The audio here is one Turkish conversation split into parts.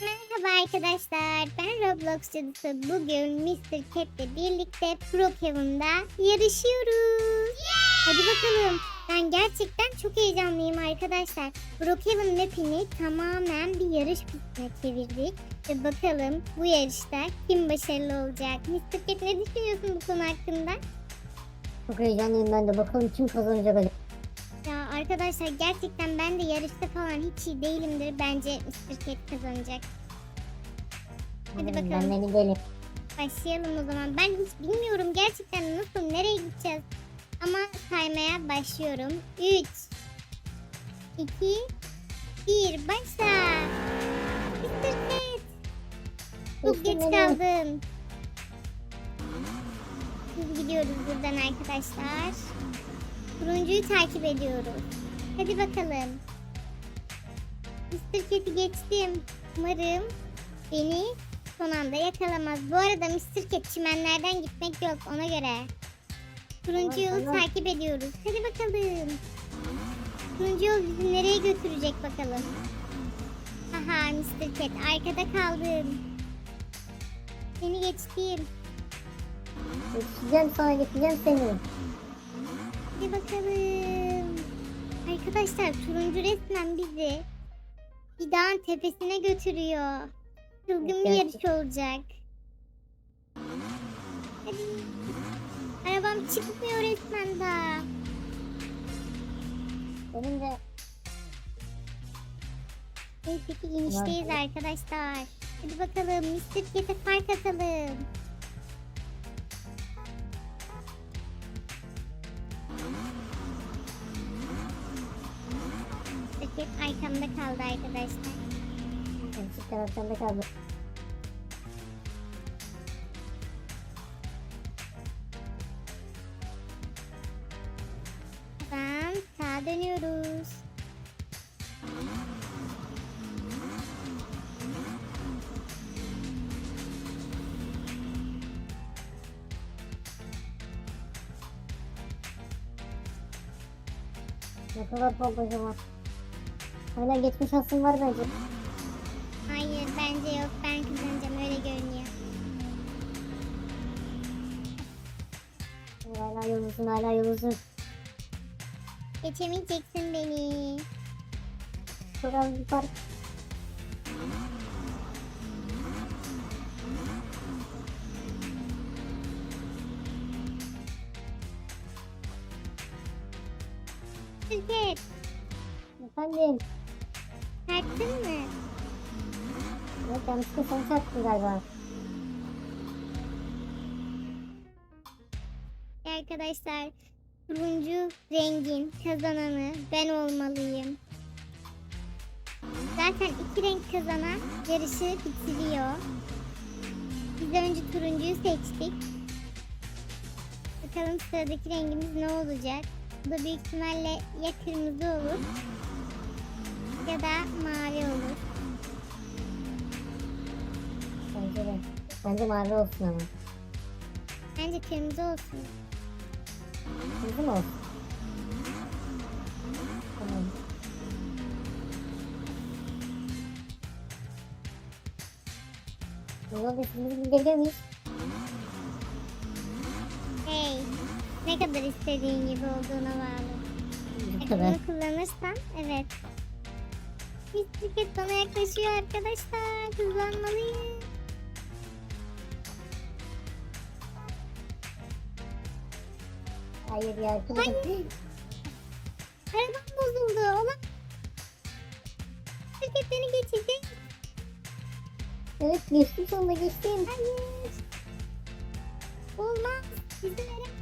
Merhaba arkadaşlar, ben Roblox cadısı. Bugün Mr. Cat'le birlikte Brookhaven'da yarışıyoruz. Hadi bakalım. Ben gerçekten çok heyecanlıyım arkadaşlar. Brookhaven map'ini tamamen bir yarış pistine çevirdik. Ve bakalım bu yarışta kim başarılı olacak? Mr. Cat ne düşünüyorsun bu konu hakkında? Çok heyecanlıyım ben de bakalım kim kazanacak acaba. Arkadaşlar gerçekten ben de yarışta falan hiç iyi değilimdir. Bence Mr. Cat kazanacak. Hadi Hmm, bakalım. Ben beni değilim. Başlayalım o zaman. Ben hiç bilmiyorum gerçekten nasıl, nereye gideceğiz. Ama saymaya başlıyorum. 3, 2, 1, başla. Mr. Cat. Çok geç kaldın. Biz gidiyoruz buradan arkadaşlar. Turuncuyu takip ediyoruz. Hadi bakalım. Mr. Cat'i geçtim. Umarım beni son anda yakalamaz. Bu arada Mr. Cat çimenlerden gitmek yok ona göre. Turuncu yolu takip ediyoruz. Hadi bakalım. Turuncu yol bizi nereye götürecek bakalım. Aha Mr. Cat arkada kaldım. Seni geçtim. Geçeceğim sonra geçeceğim seni. Hadi bakalım. Arkadaşlar turuncu resmen bizi bir dağın tepesine götürüyor. Çılgın bir yarış olacak. Hadi. Arabam çıkmıyor resmen daha. Benim de Neyse ki inişteyiz arkadaşlar. Hadi bakalım Mr. Cat'e fark atalım. Arkamda kaldı arkadaşlar. eksik taraftan kaldı. Tamam sağa dönüyoruz. Ne kadar pompacı var. Hala geçmiş şansın var bence. Hayır bence yok ben kazanacağım öyle görünüyor. Hala yolunsun hala yolunsun. Geçemeyeceksin beni. Çok az bir fark. Türket Efendim. Çarptın mı? Evet yanlışlıkla sen çarptın galiba. Arkadaşlar turuncu rengin kazananı ben olmalıyım. Zaten iki renk kazanan yarışı bitiriyor. Biz önce turuncuyu seçtik. Bakalım sıradaki rengimiz ne olacak? Bu da büyük ihtimalle ya kırmızı olur ya da mavi olur. Bence de. Bence mavi olsun ama. Bence kırmızı olsun. Kırmızı mı olsun? Tamam. Gidebilir miyiz? Hey, ne kadar istediğin gibi olduğuna bağlı. Ne kadar? Bunu kullanırsan evet. Bisiklet bana yaklaşıyor arkadaşlar. Hızlanmalıyım. Hayır ya. Hayır. Arabam bozuldu. Ola. Bisiklet beni geçecek. Evet geçtim sonunda geçtim. Hayır. Olmaz. İzin veremem.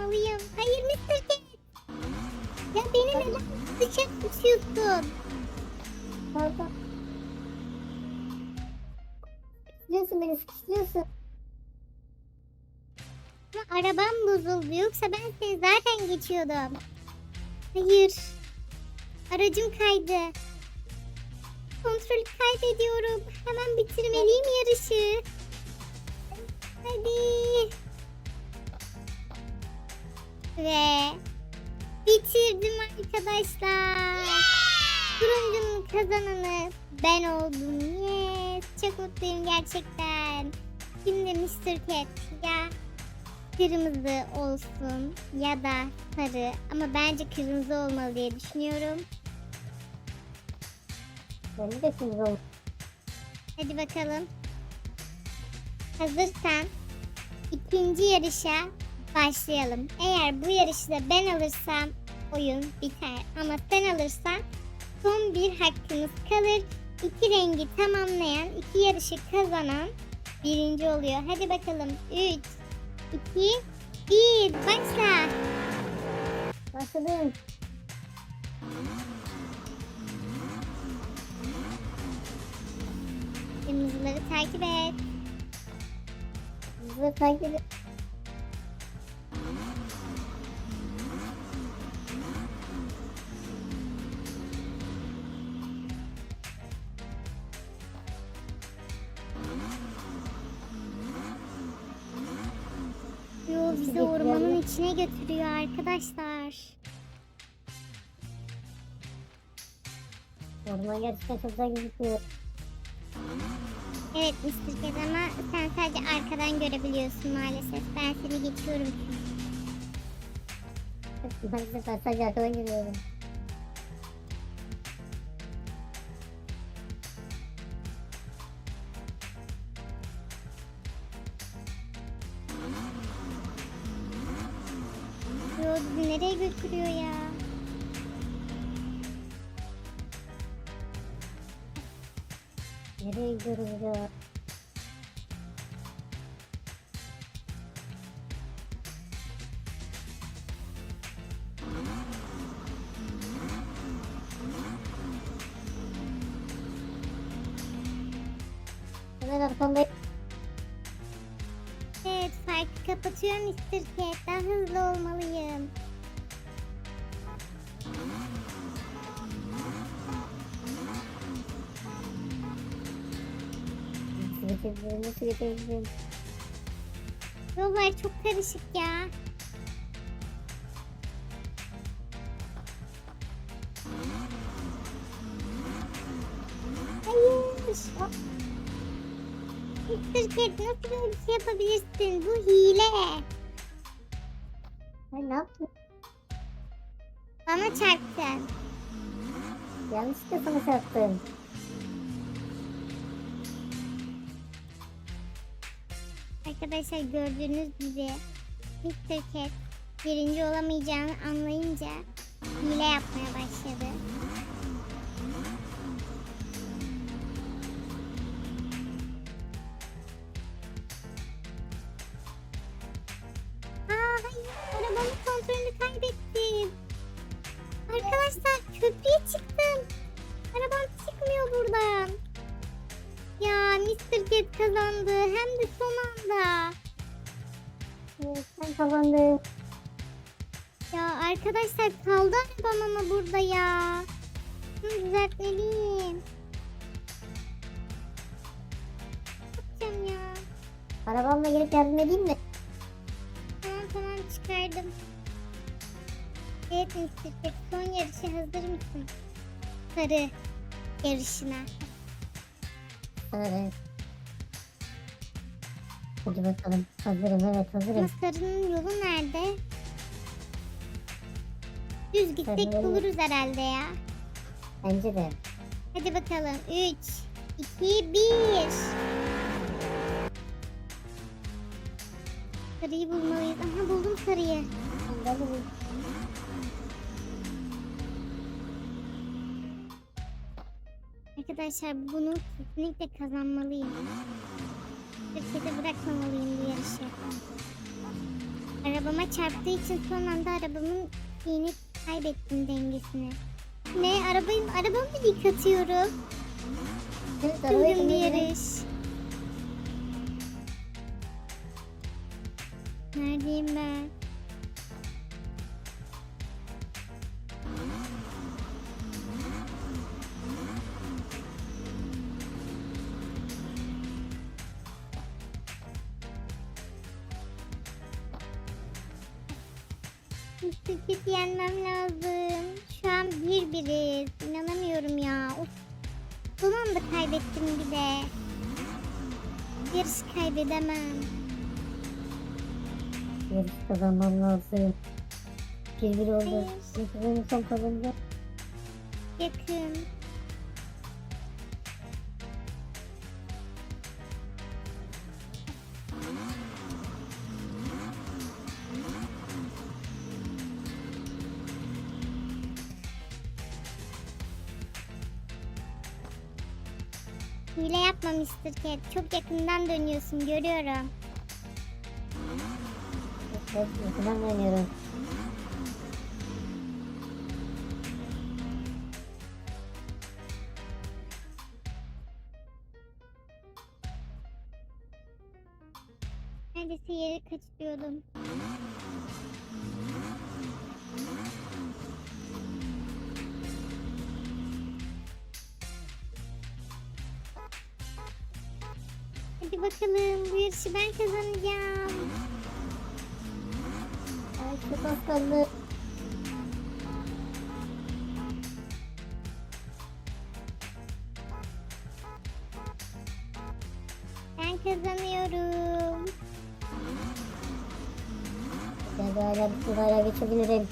Sıkıştırmalıyım. Hayır Mr. Cat. Ya beni neden dışarı tutuyorsun? Pardon. Sıkıştırıyorsun beni sıkıştırıyorsun. Ama arabam bozuldu. Yoksa ben seni zaten geçiyordum. Hayır. Aracım kaydı. Kontrolü kaybediyorum. Hemen bitirmeliyim yarışı. Hadi. Ve Bitirdim arkadaşlar. Turuncunun kazananı ben oldum. Yes. Çok mutluyum gerçekten. Şimdi Mr. Cat ya kırmızı olsun ya da sarı ama bence kırmızı olmalı diye düşünüyorum. Bence de kırmızı olmuş. Hadi bakalım. Hazırsan ikinci yarışa başlayalım. Eğer bu yarışı da ben alırsam oyun biter. Ama sen alırsan son bir hakkımız kalır. İki rengi tamamlayan, iki yarışı kazanan birinci oluyor. Hadi bakalım. 3, 2, 1, başla. Başladım. Kırmızıları takip et. Hızlı takip edin. Bizi ormanın içine götürüyor arkadaşlar. Orman gerçekten çok güzel gözüküyor. Evet Mr. Ked ama sen sadece arkadan görebiliyorsun maalesef. Ben seni geçiyorum çünkü. Ben de ben sadece arkadan geliyorum. Götürüyor ya? Nereye gidiyoruz Evet farkı kapatıyorum. Ked. Daha hızlı olmalıyım. Nasıl geçebilirim, nasıl geçebilirim? Yollar çok karışık ya. Hayır. Mr. Ked nasıl böyle bir şey yapabilirsin? Bu hile. Ne yaptım? Bana çarptın. Yanlışlıkla sana çarptım. Arkadaşlar gördüğünüz gibi Mr. Cat birinci olamayacağını anlayınca hile yapmaya başladı. Aa hayır kontrolünü kaybettim. Arkadaşlar köprüye çıktım. Arabam çıkmıyor buradan. Ya Mr. Cat kazandı hem de son anda. Evet, sen kazandın. Ya arkadaşlar kaldı arabam ama burada ya. Bunu düzeltmeliyim. Ne yapacağım ya? Arabamla gelip yardım edeyim mi? Tamam tamam çıkardım. Evet Mr. Cat son yarışa hazır mısın? Sarı yarışına. Evet. Hadi bakalım. Hazırım evet hazırım. sarının yolu nerede? Düz gitsek yolu- buluruz herhalde ya. Bence de. Hadi bakalım. 3, 2, 1. Sarıyı bulmalıyız. Aha buldum sarıyı. Ben Arkadaşlar bunu kesinlikle kazanmalıyım. Şirkete bırakmamalıyım bu yarışı. Arabama çarptığı için son anda arabamın şeyini kaybettim dengesini. Ne? Arabayı, arabamı yıkatıyorum. Üzgün bir yarış. Neredeyim ben? Bir biriz. İnanamıyorum ya. Of. Son anda kaybettim bir de. Yarış kaybedemem. Yarış kazanmam lazım. Bir bir oldu. Yakın. Hile yapma Mr. Cat. Çok yakından dönüyorsun görüyorum. Evet, yakından dönüyorum. Neredeyse yeri kaçırıyordum. Hadi bakalım bu yarışı ben kazanacağım. Ay çok. Ben kazanıyorum. Bir tur hala geçebilirim.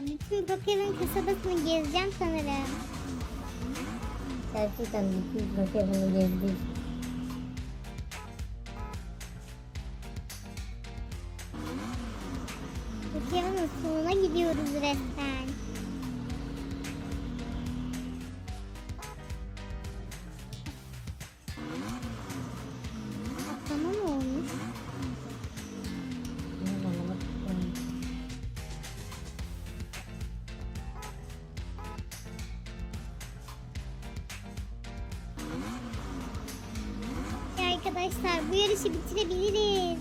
Bütün Brookhaven kasabasını gezeceğim sanırım. Gerçekten bütün Brookhaven'ı gezdik. Brookhaven'ın sonuna gidiyoruz resmen. Arkadaşlar bu yarışı bitirebiliriz.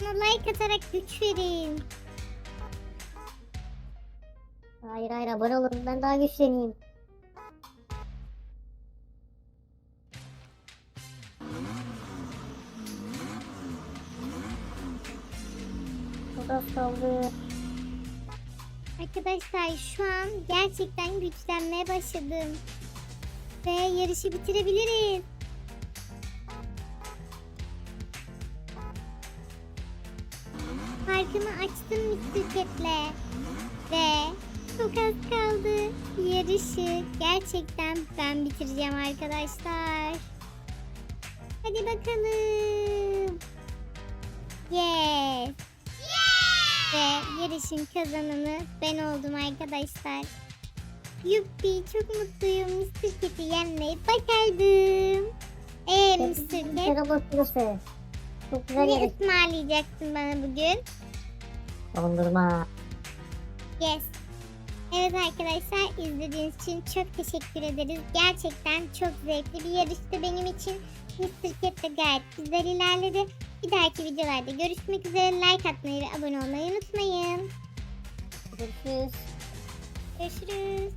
Buna like atarak güç verin. Hayır hayır abone olun ben daha güçleneyim. Çok az kaldı. Arkadaşlar şu an gerçekten güçlenmeye başladım. Ve yarışı bitirebiliriz. Farkımı açtım. Cat'le. Ve çok az kaldı. Yarışı gerçekten ben bitireceğim arkadaşlar. Hadi bakalım. Yes. Ve yarışın kazananı ben oldum arkadaşlar. Yuppi çok mutluyum. Mr. Cat'i yenmeyi başardım. Eee Mr. Merhaba burası. Çok güzel ne yarış. ısmarlayacaksın bana bugün? Dondurma. Yes. Evet arkadaşlar izlediğiniz için çok teşekkür ederiz. Gerçekten çok zevkli bir yarıştı benim için. Mr. Cat de gayet güzel ilerledi. Bir dahaki videolarda görüşmek üzere. Like atmayı ve abone olmayı unutmayın. Görüşürüz. Görüşürüz.